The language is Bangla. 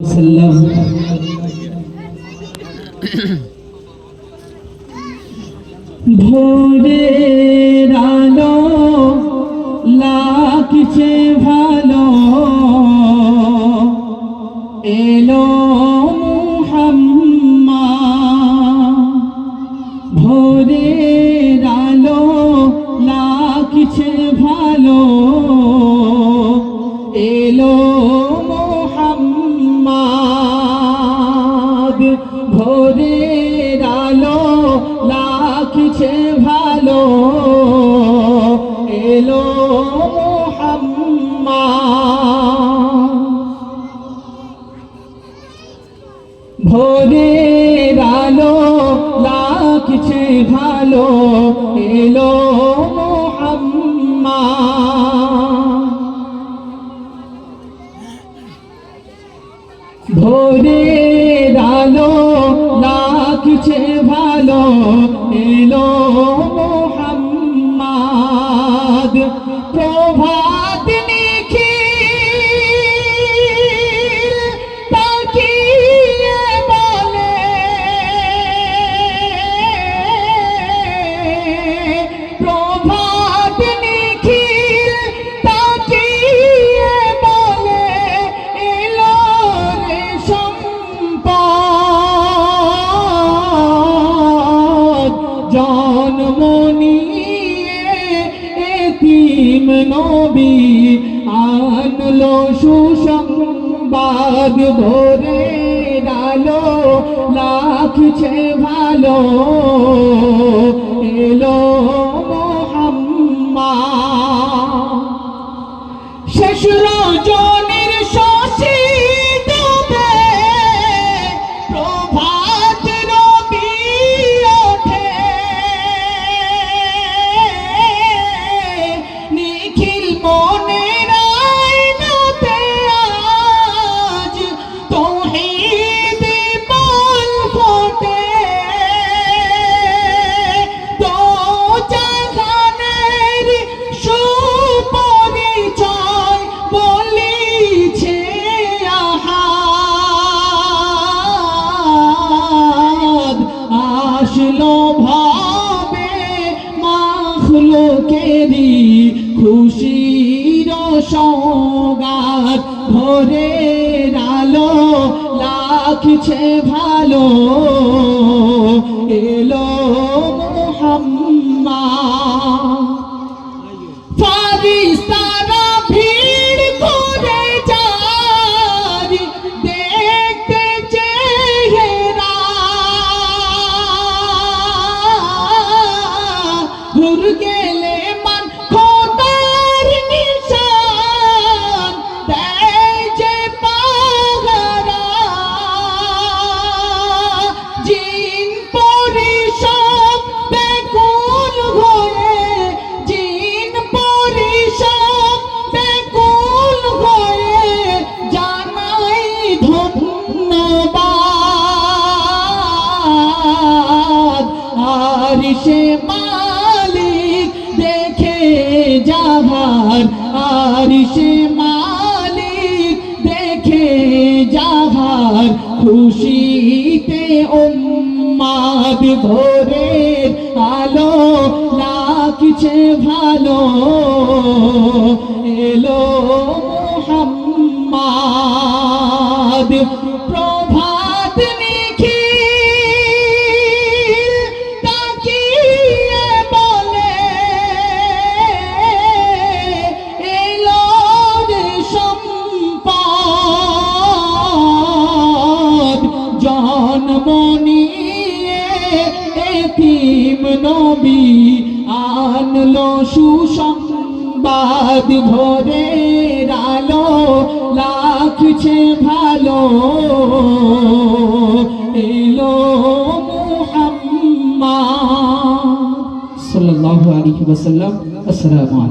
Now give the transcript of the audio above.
সাল্লাম। ভোরের আলো লাগছে ভালো লাগছে ভালো। এলো ভোরে রালো লাগছে ভালো। এলো প্রভাত নিখিল তাকিয়ে বলে প্রভাত নিখিল তাকিয়ে বলে এলো এতিম নবী আনলো সুসংবাদ ভোরে ডালো লাখছে ভালো এলো মোহাম্মা শেষ মাখলোকেরি খুশির সৌগাত। ভোরে আলো লাগছে ভালো। ধন্যবাদ। আর সে মালিক দেখে যাহার, আর সে মালিক দেখে যাহার, খুশিতে উম্মাদ ভোরের আলো লাগছে ভালো। এলো মোহাম্মদ। প্রভাত বলে আনলো সুসংবাদ ভোরে আলো লাগছে ভালো। এলো মুহাম্মদ। সাল্লাল্লাহু আলাইহি ওয়াসাল্লাম আসসালামু